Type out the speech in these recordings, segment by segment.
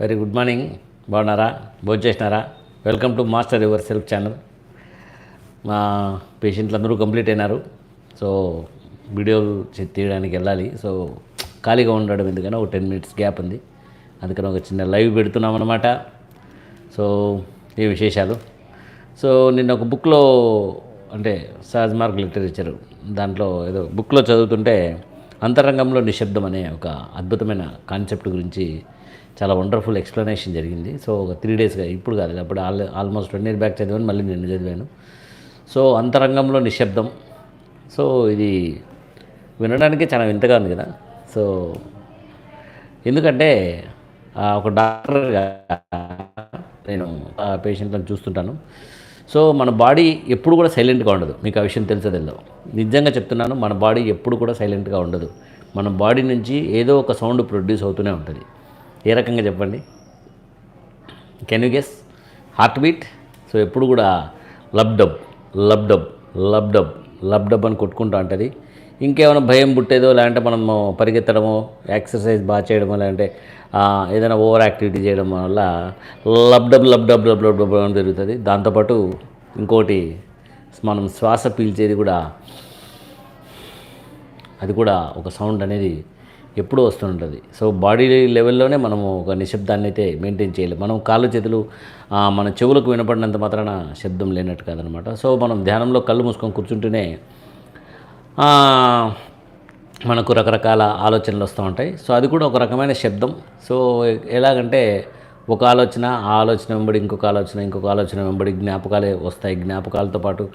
Very good morning. బాగున్నారా? భోజనం చేసినారా? Welcome to master yourself channel. మా పేషెంట్లు అందరూ కంప్లీట్ అయినారు. సో వీడియోలు తీయడానికి వెళ్ళాలి. సో ఖాళీగా ఉండడం ఎందుకని ఒక టెన్ మినిట్స్ గ్యాప్ ఉంది. అందుకని ఒక చిన్న లైవ్ పెడుతున్నాం అనమాట సో ఈ విశేషాలు? సో నిన్న ఒక బుక్లో అంటే సహజ్ మార్క్ లిటరేచర్ దాంట్లో ఏదో బుక్లో చదువుతుంటే అంతరంగంలో నిశ్శబ్దం అనే ఒక అద్భుతమైన కాన్సెప్ట్ గురించి చాలా వండర్ఫుల్ ఎక్స్ప్లెనేషన్ జరిగింది. సో ఒక త్రీ డేస్గా ఇప్పుడు కాదు అప్పుడు all almost one year back చదివాను మళ్ళీ నిన్న చదివాను. సో అంతరంగంలో నిశ్శబ్దం. సో ఇది వినడానికి చాలా వింతగా ఉంది కదా. సో ఎందుకంటే ఒక డాక్టర్గా నేను ఆ పేషెంట్లను చూస్తుంటాను. సో మన బాడీ ఎప్పుడు కూడా సైలెంట్గా ఉండదు. మీకు ఆ విషయం తెలుసో తెలియదు నిజంగా చెప్తున్నాను మన బాడీ ఎప్పుడు కూడా సైలెంట్గా ఉండదు. మన బాడీ నుంచి ఏదో ఒక సౌండ్ ప్రొడ్యూస్ అవుతూనే ఉంటుంది. ఏ రకంగా చెప్పండి? Can you guess heart beat so ఎప్పుడు కూడా lub dub lub dub lub dub lub dub అని కొట్టుకుంటూ ఉంటుంది. ఇంకేమైనా భయం పుట్టేదో లేదంటే మనము పరిగెత్తడమో ఎక్సర్సైజ్ బాగా చేయడమో లేదంటే ఏదైనా ఓవర్ యాక్టివిటీ చేయడం వల్ల lub dub lub dub lub dub dub అని జరుగుతుంది. దాంతోపాటు ఇంకోటి మనం శ్వాస పీల్చేది కూడా అది కూడా ఒక సౌండ్ అనేది ఎప్పుడూ వస్తుంటుంది సో బాడీ లెవెల్లోనే మనము ఒక నిశ్శబ్దాన్ని అయితే మెయింటైన్ చేయాలి. మనం కాళ్ళు చేతులు మన చెవులకు వినపడినంత మాత్రాన శబ్దం లేనట్టు కాదనమాట. సో మనం ధ్యానంలో కళ్ళు మూసుకొని కూర్చుంటేనే మనకు రకరకాల ఆలోచనలు వస్తూ ఉంటాయి. సో అది కూడా ఒక రకమైన శబ్దం. సో ఎలాగంటే ఒక ఆలోచన ఆ ఆలోచన వెంబడి ఇంకొక ఆలోచన ఇంకొక ఆలోచన వెంబడి జ్ఞాపకాలే వస్తాయి. జ్ఞాపకాలతో పాటు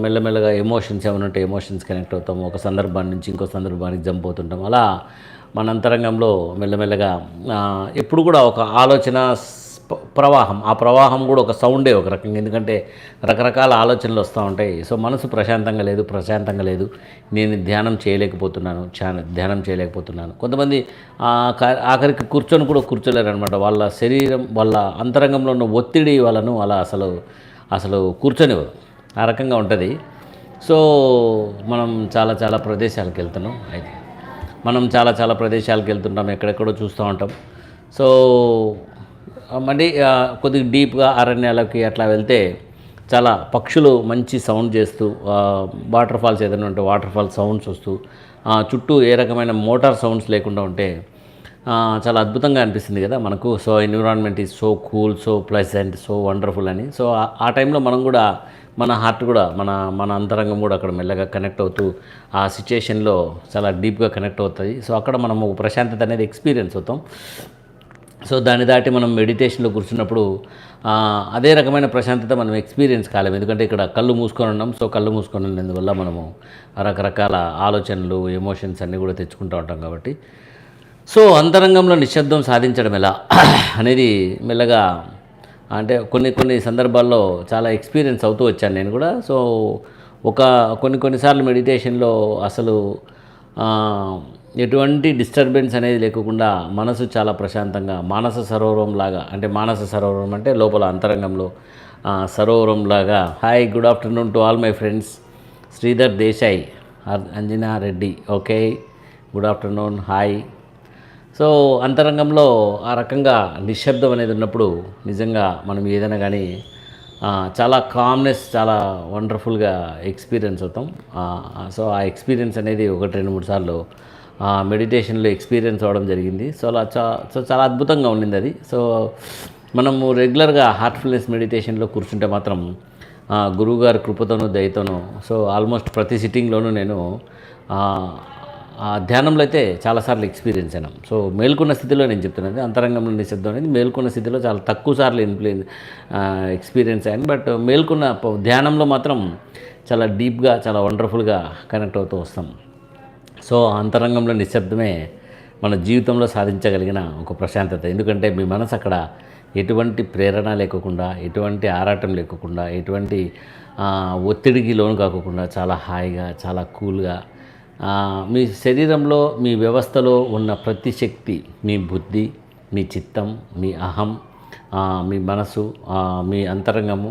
మెల్లమెల్లగా ఎమోషన్స్ ఏమైనా ఉంటే ఎమోషన్స్ కనెక్ట్ అవుతాము ఒక సందర్భాన్ని నుంచి ఇంకో సందర్భానికి జంప్ అవుతుంటాం. అలా మన అంతరంగంలో మెల్లమెల్లగా ఎప్పుడు కూడా ఒక ఆలోచన ప్రవాహం. ఆ ప్రవాహం కూడా ఒక సౌండే ఒక రకంగా. ఎందుకంటే రకరకాల ఆలోచనలు వస్తూ ఉంటాయి. సో మనసు ప్రశాంతంగా లేదు ప్రశాంతంగా లేదు. నేను ధ్యానం చేయలేకపోతున్నాను చా- ధ్యానం చేయలేకపోతున్నాను. కొంతమంది ఆ, ఆఖరికి కూర్చొని కూడా కూర్చోలేరు అనమాట వాళ్ళ శరీరం వాళ్ళ అంతరంగంలో ఉన్న ఒత్తిడి వాళ్ళను అలా అసలు అసలు కూర్చొనివ్వరు. ఆ రకంగా ఉంటుంది. సో మనం చాలా చాలా ప్రదేశాలకు వెళ్తున్నాం. అయితే మనం చాలా చాలా ప్రదేశాలకు వెళ్తుంటాం. ఎక్కడెక్కడో చూస్తూ ఉంటాం. సో మళ్ళీ కొద్దిగా డీప్గా అరణ్యాలకి అట్లా వెళ్తే చాలా పక్షులు మంచి సౌండ్ చేస్తూ వాటర్ ఫాల్స్ ఏదైనా ఉంటే వాటర్ ఫాల్స్ సౌండ్స్ వస్తూ ఆ, చుట్టూ ఏ రకమైన మోటార్ సౌండ్స్ లేకుండా ఉంటే చాలా అద్భుతంగా అనిపిస్తుంది కదా మనకు. So environment is so cool so pleasant so wonderful అని. సో ఆ- టైంలో మనం కూడా మన హార్ట్ కూడా మన మన అంతరంగం కూడా అక్కడ మెల్లగా కనెక్ట్ అవుతూ ఆ సిచ్యుయేషన్లో చాలా డీప్గా కనెక్ట్ అవుతుంది సో అక్కడ మనం ప్రశాంతత అనేది ఎక్స్పీరియన్స్ అవుతాం. సో దాన్ని దాటి మనం మెడిటేషన్లో కూర్చున్నప్పుడు అదే రకమైన ప్రశాంతత మనం ఎక్స్పీరియన్స్ కాలేము. ఎందుకంటే ఇక్కడ కళ్ళు మూసుకొని ఉన్నాం. సో కళ్ళు మూసుకొని ఉన్నందువల్ల మనము రకరకాల ఆలోచనలు ఎమోషన్స్ అన్నీ కూడా తెచ్చుకుంటూ ఉంటాం కాబట్టి. సో అంతరంగంలో నిశ్శబ్దం సాధించడం ఎలా అనేది మెల్లగా అంటే కొన్ని కొన్ని సందర్భాల్లో చాలా ఎక్స్పీరియన్స్ అవుతూ వచ్చాను నేను కూడా. సో ఒక కొన్ని కొన్నిసార్లు మెడిటేషన్లో అసలు ఎటువంటి డిస్టర్బెన్స్ అనేది లేకుండా మనసు చాలా ప్రశాంతంగా మానస సరోవరం లాగా అంటే మానస సరోవరం అంటే లోపల అంతరంగంలో సరోవరం లాగా. Hi good afternoon to all my friends Sridhar Desai Anjana Reddy. Okay good afternoon hi so అంతరంగంలో ఆ రకంగా నిశ్శబ్దం అనేది ఉన్నప్పుడు నిజంగా మనం ఏదైనా కానీ చాలా కామ్నెస్ చాలా వండర్ఫుల్గా ఎక్స్పీరియన్స్ అవుతాం. సో ఆ ఎక్స్పీరియన్స్ అనేది ఒకటి రెండు మూడు సార్లు మెడిటేషన్లో ఎక్స్పీరియన్స్ అవ్వడం జరిగింది. సో అలా చా సో చాలా అద్భుతంగా ఉండింది అది. సో మనము రెగ్యులర్గా హార్ట్ఫుల్నెస్ మెడిటేషన్లో కూర్చుంటే మాత్రం గురువుగారి కృపతోనూ దయతోనూ సో ఆల్మోస్ట్ ప్రతి సిట్టింగ్లోనూ నేను ఆ, ధ్యానంలో అయితే చాలాసార్లు ఎక్స్పీరియన్స్ అయినాం. సో మేల్కొన్న స్థితిలో నేను చెప్తున్నాను అంతరంగంలో నిశ్శబ్దం అనేది మేల్కొన్న స్థితిలో చాలా తక్కువ సార్లు ఇన్ఫ్లూ ఎక్స్పీరియన్స్ అయ్యాను. బట్ మేల్కొన్న ధ్యానంలో మాత్రం చాలా డీప్గా చాలా వండర్ఫుల్గా కనెక్ట్ అవుతూ వస్తాం. సో అంతరంగంలో నిశ్శబ్దమే మన జీవితంలో సాధించగలిగిన ఒక ప్రశాంతత. ఎందుకంటే మీ మనసు అక్కడ ఎటువంటి ప్రేరణ లేకుండా ఎటువంటి ఆరాటం లేకుండా ఎటువంటి ఒత్తిడికి లోను కాకుండా చాలా హాయిగా చాలా కూల్గా మీ శరీరంలో మీ వ్యవస్థలో ఉన్న ప్రతి శక్తి మీ బుద్ధి మీ చిత్తం మీ అహం మీ మనసు మీ అంతరంగము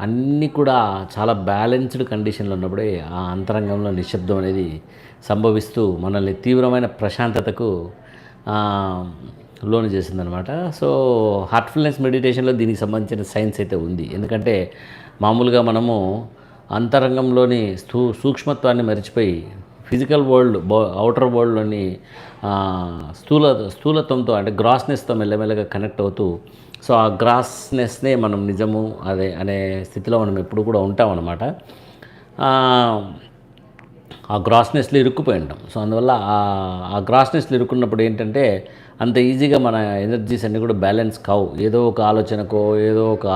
అన్నీ కూడా చాలా బ్యాలెన్స్డ్ కండిషన్లో ఉన్నప్పుడే ఆ అంతరంగంలో నిశ్శబ్దం అనేది సంభవిస్తూ మనల్ని తీవ్రమైన ప్రశాంతతకు లోను చేసిందనమాట సో హార్ట్ఫుల్నెస్ మెడిటేషన్లో దీనికి సంబంధించిన సైన్స్ అయితే ఉంది. ఎందుకంటే మామూలుగా మనము అంతరంగంలోని స్థూ సూక్ష్మత్వాన్ని మరిచిపోయి ఫిజికల్ వరల్డ్ బో అవుటర్ వరల్డ్లోని స్థూల స్థూలత్వంతో అంటే గ్రాస్నెస్తో మెల్లమెల్లగా కనెక్ట్ అవుతూ సో ఆ గ్రాస్నెస్నే మనం నిజము అదే అనే స్థితిలో మనం ఎప్పుడు కూడా ఉంటామన్నమాట ఆ, ఆ గ్రాస్నెస్లో ఇరుక్కుపోయి ఉంటాం. సో అందువల్ల ఆ- ఆ గ్రాస్నెస్లో ఇరుక్కున్నప్పుడు ఏంటంటే అంత ఈజీగా మన ఎనర్జీస్ అన్నీ కూడా బ్యాలెన్స్ కావు. ఏదో ఒక ఆలోచనకో ఏదో ఒక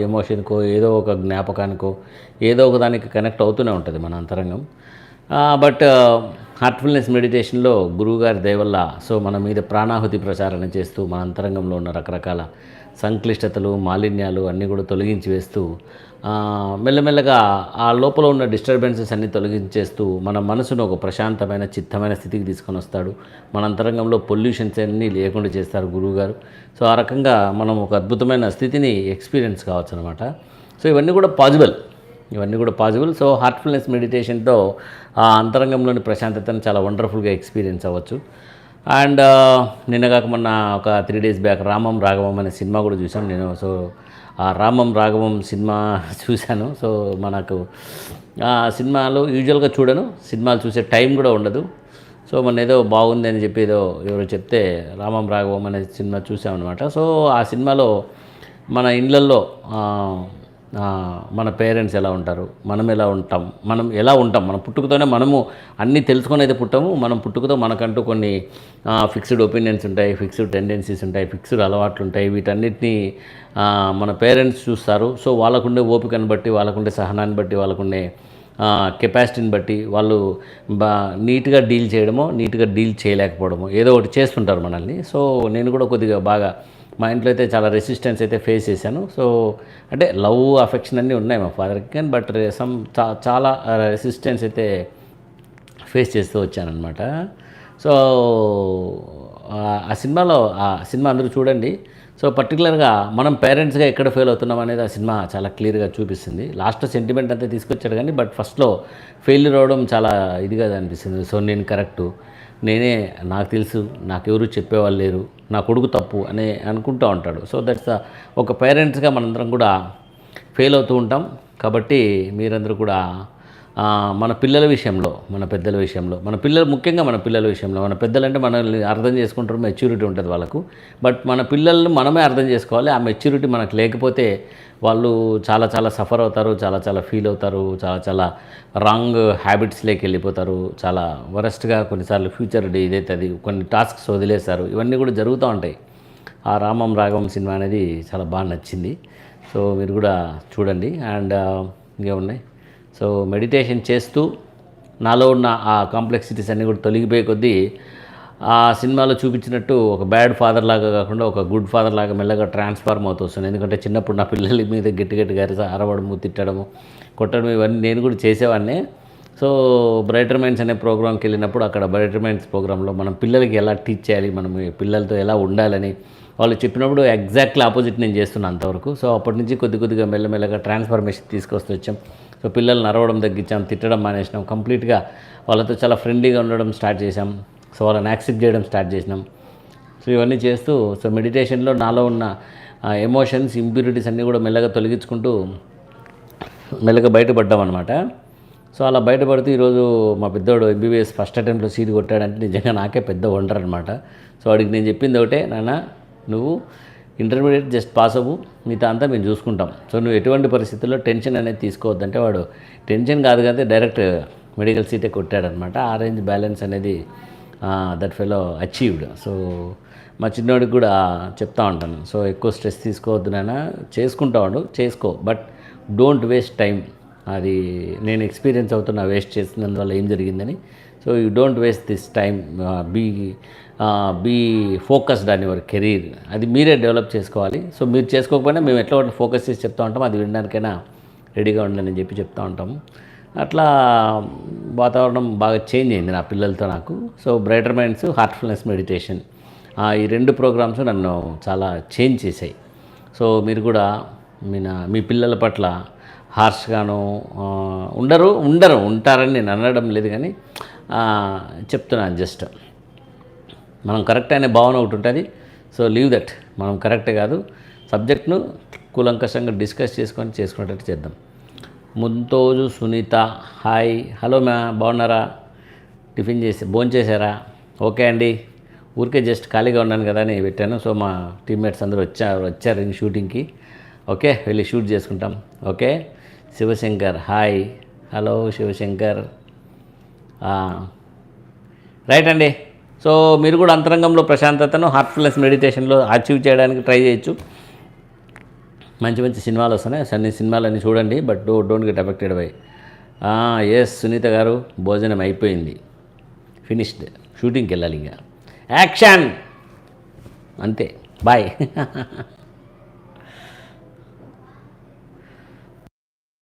ఎమోషన్కో ఏదో ఒక జ్ఞాపకానికో ఏదో ఒక దానికి కనెక్ట్ అవుతూనే ఉంటుంది మన అంతరంగం. బట్ హార్ట్ఫుల్నెస్ మెడిటేషన్లో గురువుగారి దయవల్ల సో మన మీద ప్రాణాహుతి ప్రచారణ చేస్తూ మన అంతరంగంలో ఉన్న రకరకాల సంక్లిష్టతలు మాలిన్యాలు అన్నీ కూడా తొలగించి వేస్తూ మెల్లమెల్లగా ఆ లోపల ఉన్న డిస్టర్బెన్సెస్ అన్నీ తొలగించేస్తూ మన మనసును ఒక ప్రశాంతమైన చిత్తమైన స్థితికి తీసుకొని వస్తాడు. మన అంతరంగంలో పొల్యూషన్స్ అన్నీ లేకుండా చేస్తారు గురువుగారు. సో ఆ రకంగా మనం ఒక అద్భుతమైన స్థితిని ఎక్స్పీరియన్స్ కావచ్చు అనమాట సో ఇవన్నీ కూడా పాజిబుల్. ఇవన్నీ కూడా పాసిబుల్ సో హార్ట్ఫుల్నెస్ మెడిటేషన్తో ఆ అంతరంగంలోని ప్రశాంతతను చాలా వండర్ఫుల్గా ఎక్స్పీరియన్స్ అవ్వచ్చు. అండ్ నిన్న కాక మొన్న ఒక three days back Ramam Raghavam అనే సినిమా కూడా చూసాం నేను. సో ఆ రామం రాఘవం సినిమా చూశాను. సో మనకు ఆ సినిమాలు యూజువల్గా చూడను. సినిమాలు చూసే టైం కూడా ఉండదు. సో మన ఏదో బాగుంది అని చెప్పి ఏదో ఎవరో చెప్తే రామం రాఘవం అనే సినిమా చూసామన్నమాట. సో ఆ సినిమాలో మన ఇళ్ళల్లో మన పేరెంట్స్ ఎలా ఉంటారు? మనం ఎలా ఉంటాం? మనం ఎలా ఉంటాం? మన పుట్టుకతోనే మనము అన్నీ తెలుసుకొని అయితే పుట్టాము. మనం పుట్టుకతో మనకంటూ కొన్ని ఫిక్స్డ్ ఒపీనియన్స్ ఉంటాయి ఫిక్స్డ్ టెండెన్సీస్ ఉంటాయి ఫిక్స్డ్ అలవాట్లు ఉంటాయి వీటన్నిటిని మన పేరెంట్స్ చూస్తారు. సో వాళ్ళకుండే ఓపికను బట్టి వాళ్ళకుండే సహనాన్ని బట్టి వాళ్ళకుండే కెపాసిటీని బట్టి వాళ్ళు బా నీట్గా డీల్ చేయడమో నీట్గా డీల్ చేయలేకపోవడమో ఏదో ఒకటి చేస్తుంటారు మనల్ని. సో నేను కూడా కొద్దిగా బాగా మా ఇంట్లో అయితే చాలా రెసిస్టెన్స్ అయితే ఫేస్ చేశాను. సో అంటే లవ్ అఫెక్షన్ అన్నీ ఉన్నాయి మా ఫాదర్కి కానీ బట్ సమ్ చాలా రెసిస్టెన్స్ అయితే ఫేస్ చేస్తూ వచ్చానమాట సో ఆ- సినిమాలో ఆ సినిమా అందరూ చూడండి. సో పర్టికులర్గా మనం పేరెంట్స్గా ఎక్కడ ఫెయిల్ అవుతున్నాం అనేది ఆ సినిమా చాలా క్లియర్గా చూపిస్తుంది. లాస్ట్ సెంటిమెంట్ అంతా తీసుకొచ్చాడు కానీ బట్ ఫస్ట్లో ఫెయిల్యూర్ అవడం చాలా ఇదిగా అనిపిస్తుంది. సో నేను కరెక్టు నేనే నాకు తెలుసు నాకెవరు చెప్పేవాళ్ళు లేరు. నా కొడుకు తప్పు అని అనుకుంటూ ఉంటాడు. సో దట్స్ ఒక పేరెంట్స్గా మనందరం కూడా ఫెయిల్ అవుతూ ఉంటాం. కాబట్టి మీరందరూ కూడా మన పిల్లల విషయంలో మన పెద్దల విషయంలో మన పిల్లలు ముఖ్యంగా మన పిల్లల విషయంలో మన పెద్దలంటే మనల్ని అర్థం చేసుకుంటారు మెచ్యూరిటీ ఉంటుంది వాళ్ళకు. బట్ మన పిల్లలను మనమే అర్థం చేసుకోవాలి ఆ మెచ్యూరిటీ మనకు లేకపోతే వాళ్ళు చాలా చాలా సఫర్ అవుతారు చాలా చాలా ఫీల్ అవుతారు చాలా చాలా రాంగ్ హ్యాబిట్స్లోకి వెళ్ళిపోతారు చాలా వరస్ట్గా కొన్నిసార్లు ఫ్యూచర్ ఇదైతుంది కొన్ని టాస్క్స్ వదిలేస్తారు ఇవన్నీ కూడా జరుగుతూ ఉంటాయి. ఆ రామం రాఘవం సినిమా అనేది చాలా బాగా నచ్చింది. సో మీరు కూడా చూడండి. అండ్ ఇంకేమున్నాయి? సో మెడిటేషన్ చేస్తూ నాలో ఉన్న ఆ కాంప్లెక్సిటీస్ అన్నీ కూడా తొలగిపోయే కొద్దీ ఆ సినిమాలో చూపించినట్టు ఒక బ్యాడ్ ఫాదర్ లాగా కాకుండా ఒక గుడ్ ఫాదర్ లాగా మెల్లగా ట్రాన్స్ఫార్మ్ అవుతూ వస్తుంది ఎందుకంటే చిన్నప్పుడు నా పిల్లల మీద గట్టి గట్టిగా అరిస అరవడము తిట్టడము కొట్టడం ఇవన్నీ నేను కూడా చేసేవాడిని. సో బ్రైటర్ మైండ్స్ అనే ప్రోగ్రామ్కి వెళ్ళినప్పుడు అక్కడ బ్రైటర్ మైండ్స్ ప్రోగ్రాంలో మనం పిల్లలకి ఎలా టీచ్ చేయాలి మనం పిల్లలతో ఎలా ఉండాలని వాళ్ళు చెప్పినప్పుడు ఎగ్జాక్ట్లీ ఆపోజిట్ నేను చేస్తున్నాను అంతవరకు. సో అప్పటి నుంచి కొద్ది కొద్దిగా మెల్లమెల్లగా ట్రాన్స్ఫర్మేషన్ తీసుకొస్తూ వచ్చాం. సో పిల్లల్ని అరవడం తగ్గించాం తిట్టడం మానేసినాం. కంప్లీట్గా వాళ్ళతో చాలా ఫ్రెండ్లీగా ఉండడం స్టార్ట్ చేసాం సో వాళ్ళని యాక్సెప్ట్ చేయడం స్టార్ట్ చేసినాం. సో ఇవన్నీ చేస్తూ సో మెడిటేషన్లో నాలో ఉన్న ఎమోషన్స్ ఇంప్యూరిటీస్ అన్నీ కూడా మెల్లగా తొలగించుకుంటూ మెల్లగా బయటపడ్డాం అనమాట సో అలా బయటపడుతూ ఈరోజు మా పెద్దోడు ఎంబీబీఎస్ ఫస్ట్ అటెంప్ట్లో సీట్ కొట్టాడంటే నిజంగా నాకే పెద్ద వండర్ అనమాట సో వాడికి నేను చెప్పింది ఒకటే నాన్న నువ్వు ఇంటర్మీడియట్ జస్ట్ పాస్ అవ్వు మిగతా అంతా మేము చూసుకుంటాం. సో నువ్వు ఎటువంటి పరిస్థితుల్లో టెన్షన్ అనేది తీసుకోవద్దంటే వాడు టెన్షన్ కాదు కదా డైరెక్ట్ మెడికల్ సీటే కొట్టాడనమాట. ఆ రేంజ్ బ్యాలెన్స్ అనేది దట్ ఫెలో అచీవ్డ్. సో మా చిన్నోడికి కూడా చెప్తా ఉంటాను. సో ఎక్కువ స్ట్రెస్ తీసుకోవద్దు నాన్న. చేసుకుంటా ఉండు చేసుకో. But don't waste time. అది నేను ఎక్స్పీరియన్స్ అవుతున్నా వేస్ట్ చేసినందువల్ల ఏం జరిగిందని. So you don't waste this time. Be be focused అని యువర్ కెరీర్ అది మీరే డెవలప్ చేసుకోవాలి. సో మీరు చేసుకోకపోయినా మేము ఎట్లా ఒకటి ఫోకస్ చేసి చెప్తా ఉంటాం. అది వినడానికైనా రెడీగా ఉండండి అని చెప్పి చెప్తా ఉంటాము అట్లా వాతావరణం బాగా చేంజ్ అయింది నా పిల్లలతో నాకు. So brighter minds heartfulness meditation ఈ రెండు ప్రోగ్రామ్స్ నన్ను చాలా చేంజ్ చేశాయి. సో మీరు కూడా మీ నా- మీ పిల్లల పట్ల హార్ష్గాను ఉండరు ఉండరు ఉంటారని నేను అనడం లేదు కానీ చెప్తున్నాను జస్ట్. మనం కరెక్ట్ అనే భావన ఒకటి ఉంటుంది. సో లీవ్ దట్ మనం కరెక్ట్ కాదు. సబ్జెక్ట్ను కూలంకషంగా డిస్కస్ చేసుకొని చేసుకునేటట్టు చేద్దాం. ముంతోజు సునీత హాయ్ హలో మ్యా బాగున్నారా? టిఫిన్ చేసి భోజనం చేశారా? ఓకే అండి. ఊరికే జస్ట్ ఖాళీగా ఉన్నాను కదా అని పెట్టాను. సో మా టీమ్మేట్స్ అందరూ వచ్చారు వచ్చారు షూటింగ్కి ఓకే వెళ్ళి షూట్ చేసుకుంటాం. Okay Shivashankar hi hello Shivashankar. Right అండి. సో మీరు కూడా అంతరంగంలో ప్రశాంతతను హార్ట్ఫుల్నెస్ మెడిటేషన్లో అచీవ్ చేయడానికి ట్రై చేయొచ్చు. మంచి మంచి సినిమాలు వస్తున్నాయి. అన్ని సినిమాలన్నీ చూడండి but do don't get affected by S Sunitha గారు భోజనం అయిపోయింది. ఫినిష్డ్ షూటింగ్కి వెళ్ళాలి ఇంకా. యాక్షన్ అంతే. బాయ్